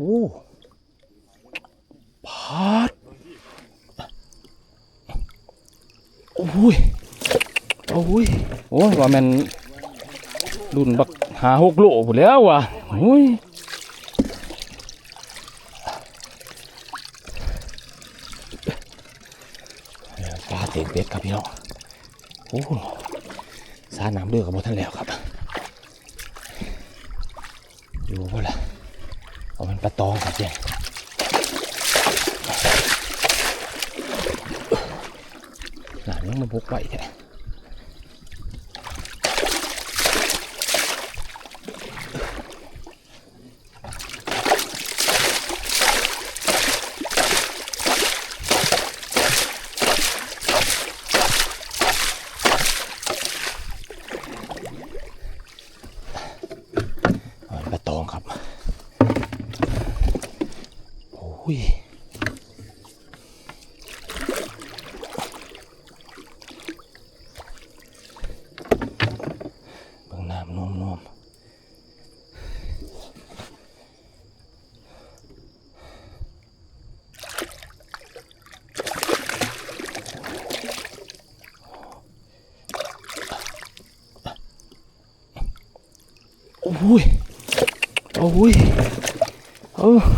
อ้พาดโอ้ย โอ้ย โอ้ยว่ามันรุ่นบักหาหกโลหมแล้วว่ะโอ้ยปลาเต็มเบ็ดครับพี่น้องโอ้สาน้ำเลือกกับหมดท่านแล้วครับ อยู่บ่ล่ะ เอามันปลาตองก่อนเจ้หลานยังมาบุกไว้แท้เอามันปลาตองครับ โอ้ยเบิ่งน้ำนมนม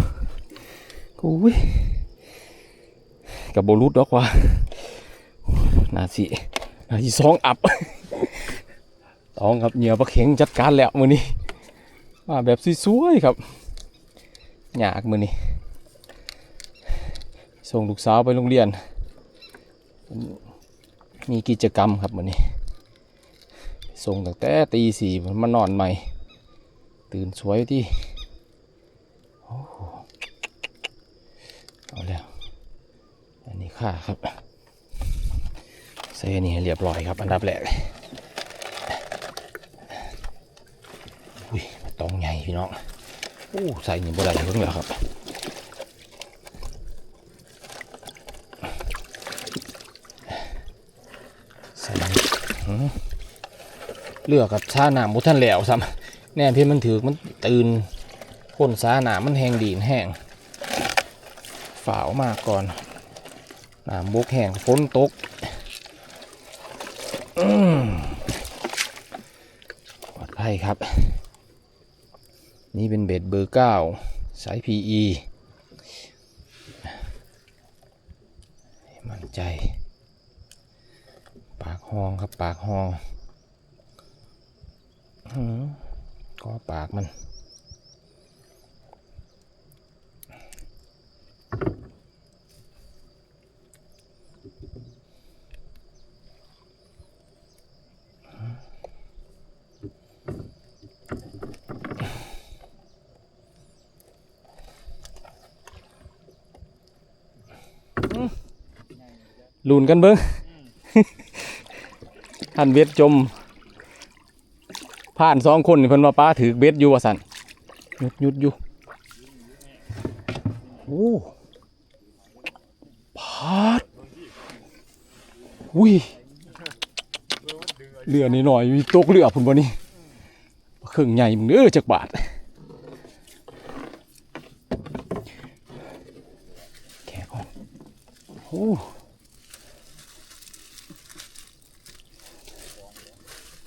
โอ้ยโอ้ยกับโบรุษดอกว่านาสินาสิสองอับต้องครับเหนียวปลาเข็งจัดการแล้วมือนี้มาแบบสวยๆครับอยากมือนี้ส่งลูกสาวไปโรงเรียน มีกิจกรรมครับมือนี้ส่งตั้งแต่ตีสี่มันมานอนใหม่ ตื่นสวยที่โอ้ เอาแล้ว อันนี้ค่าครับใส่อันนี้ให้เรียบร้อยครับ อันดับแรกอุ้ยตองใหญ่พี่น้องโอ้ใส่หนี่บ่ได้เพิ่งแล้วครับใส่เลือกกับชาหนามบุท่านแล้วซ้ำแน่พี่มันถือมันตื่นพ่นสาหนามมันแห้งดีนแห้ง ฝาวมากก่อนน้ำบกแห้งฝนตกอืมปลอดภัยครับ นี่เป็นเบ็ดเบอร์เก้าสาย PE มั่นใจ ปากห้องครับปากห้องก็ปากมัน ลุนกันเบิ้งท่านเบ็ดจม ผ่านสองคนนี่เพิ่นว่าป้าถือเบ็ดอยู่ว่าสันหยุดหยุดอยู่โอ้พาดอุ้ยเรือนี่หน่อยมีตกเรือพุ่นบ่นี่เครื่องใหญ่มึงเด้อจักบาทแค่ก่อนโอ้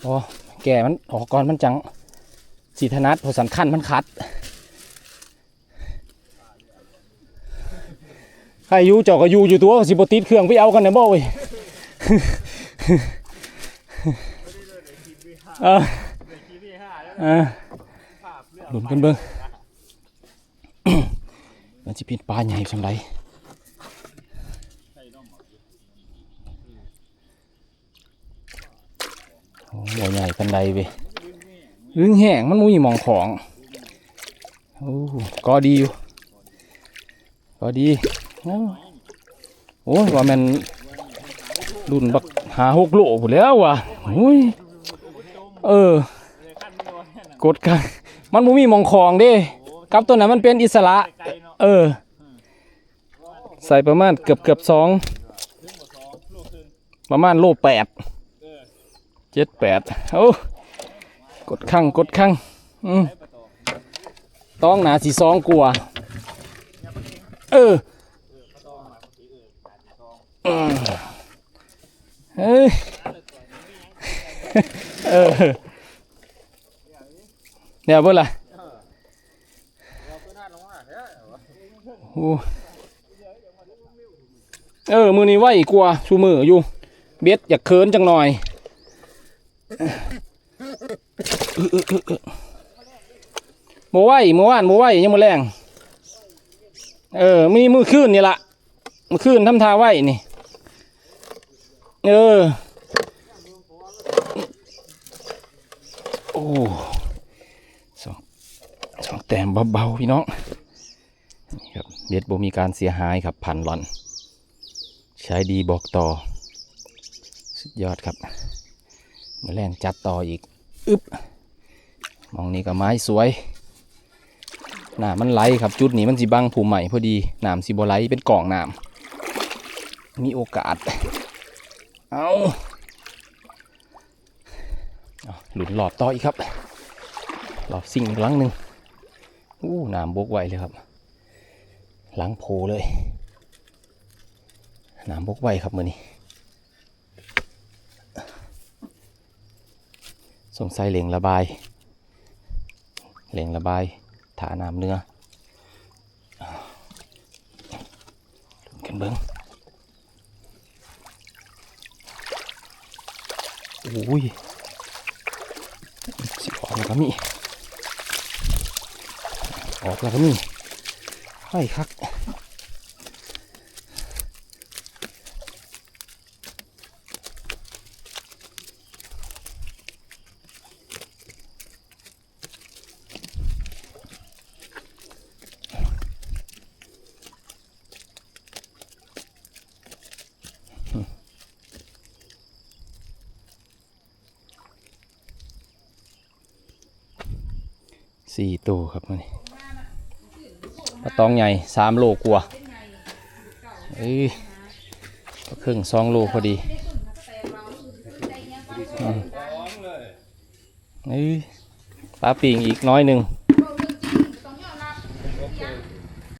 โอ้แก่มันออกก่อนมันจังสีธนัดพอสันขั้นมันคัดใครยูเจาะก็ยูอยู่ตัวสิบติดเครื่องไปเอากันนะบ่เว้ยเออเออหลุนกันเบิ้งมันจะเป็นปลาใหญ่สำไรโอ้ บ่ใหญ่กันใดเว้ยึงแห้งมันมุ้ยมองของโอ้ก็ดีอยู่ก็ดี โอ้โอ้ยว่ามันรุ่นบักหาหกโลหมดแล้วว่ะโอ้ยเออ กดกันมันมุ้มีมองของเด้กับตัวนั้นมันเป็นอิสระ เออ ใส่ประมาณเกือบเกือบสองประมาณโลแปด เจ็ดแปดโอ้กดข้างกดข้างอืมต้องหนาสีสองกลัว เออเฮ้ยเออเดี๋ยวเบิ่งล่ะเออ มือนี้ไหวกลัวาชูมืออยู่ เบ็ดอยากเคินจังหน่อย โมไหวโมว่านโมไหวยังโมแรง เออ มีมือขึ้นนี่ละมือขึ้นทำทาไหวนี่ เออ โอ้สองสองแต้มเบาๆพี่น้อง นี่ครับเบ็ดบ่มีการเสียหายครับพันหลอน ใช้ดีบอกต่อ สุดยอดครับ มาแล่นจัดต่ออีก อึ๊บมองนี่ก็ไม้สวยหนามันไหลครับจุดนี้มันสิบังผูใหม่พอดีน้ำสิบไหลเป็นกล่องน้ำมีโอกาสเอาเอาหลุดหลอบต่ออีกครับ หลอบสิ่งอีกหลังหนึ่งอู้น้ำบกไวเลยครับ หลังโพเลยน้ำบกไวครับมือนี้ สงสัยเหลงระบาย เหลงระบายถาน้ำเนื้อลุ้นกันเบิ้งโอ้ยสิออกแล้วก็มีออกแล้วก็มีไข่คัก สี่ตัวครับมันนี่ปลาตองใหญ่สามโลกว่าเอ้ยก็ครึ่งสองโลพอดีเอ้ยปลาปิงอีกน้อยหนึ่ง